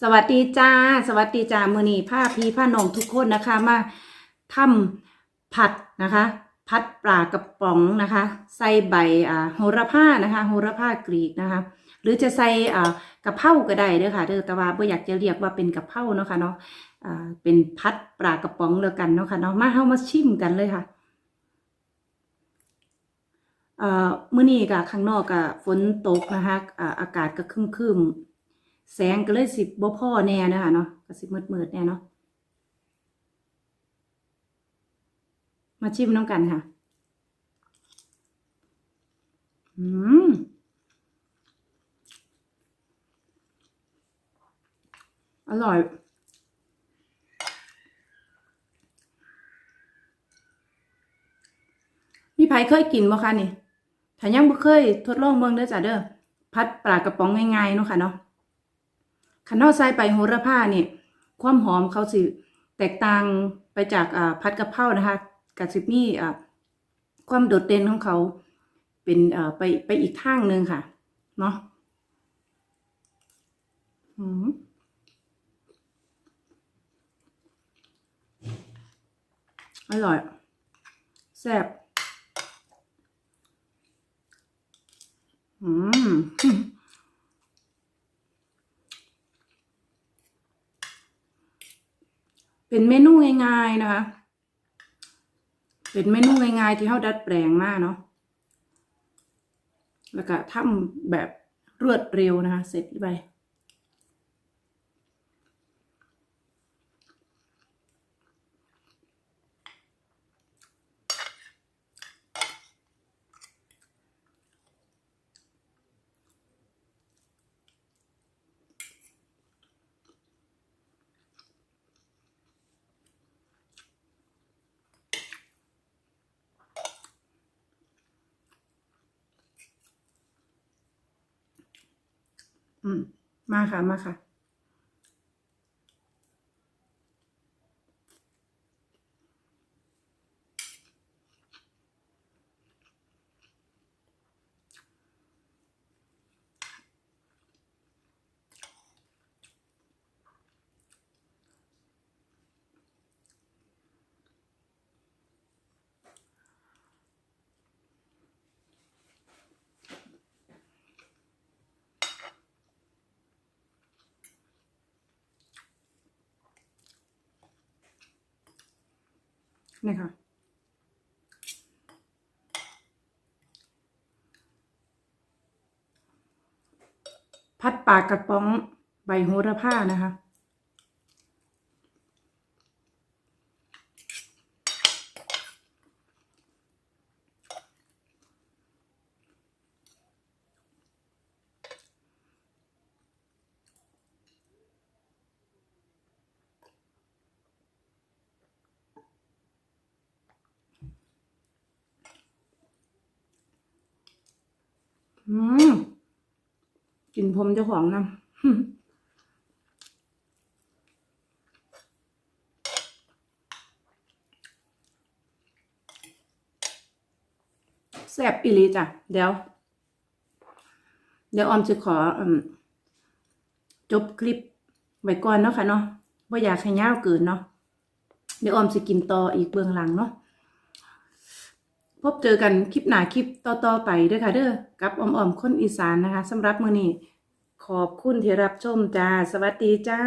สวัสดีจ้า สวัสดีจ้ามือนีผ้าพีผ้านองทุกคนนะคะ มาทำผัดนะคะ ผัดปลากระป๋องนะคะ ใส่ใบอ่าโหระพานะคะโหระพากรีกนะคะ หรือจะใส่อ่ากะเพราก็ได้เด้อค่ะเด้อแต่ว่าเบ่อยากจะเรียกว่าเป็นกะเพราเนาะค่ะเนาะอ่าเป็นผัดปลากระป๋องแล้วกันเนาะค่ะเนาะมาเฮามาชิมกันเลยค่ะเอ่อมื้อนี้ก็ข้างนอกก็ฝนตกนะคะอ่าอากาศก็ครึมๆ แสงก็เลยสิบบ่พ่อแน่นะคะเนาะก็สิมืดๆแน่เนาะมาชิมน้ำกันค่ะ อืมอร่อย มีไผเคยกินบ่คะนี่ถ้ายังบ่เคยทดลองเบิ่งเด้อจ้ะเด้อ พัดปลากระป๋องง่ายๆเนาะค่ะเนาะ คันเฮาใส่ใบโหระพาเนี่ย ความหอมเขาสิแตกต่างไปจากผัดกะเพรานะคะก็สิมีอ่าความโดดเด่นของเขาเป็นไปไปอีกทางหนึ่งค่ะ เนาะอืมอร่อย แซ่บอืม เป็นเมนูง่ายๆนะคะ เป็นเมนูง่ายๆ ที่เขาดัดแปลงมากเนาะ แล้วก็ทำแบบรวดเร็วนะคะ เสร็จไป อืม มาค่ะ มาค่ะ นี่ค่ะ พัดปลากระป๋องใบโหระพานะคะ อืมกลินผมเจ้าของนะแซ่บอีลีจ้ะ เดี๋ยว เดี๋ยวออมจะขออจบคลิปไว้ก่อนเนาะค่ะเนาะว่าอยากให้ยาวเกินเนาะเดี๋ยวออมจะกินต่ออีกเบื้องหลังเนาะ พบเจอกันคลิปหน้าคลิปต่อๆไปด้วยค่ะเด้อกับออมๆคนอีสานนะคะสำหรับมื้อนี้ขอบคุณที่รับชมจ้า สวัสดีจ้า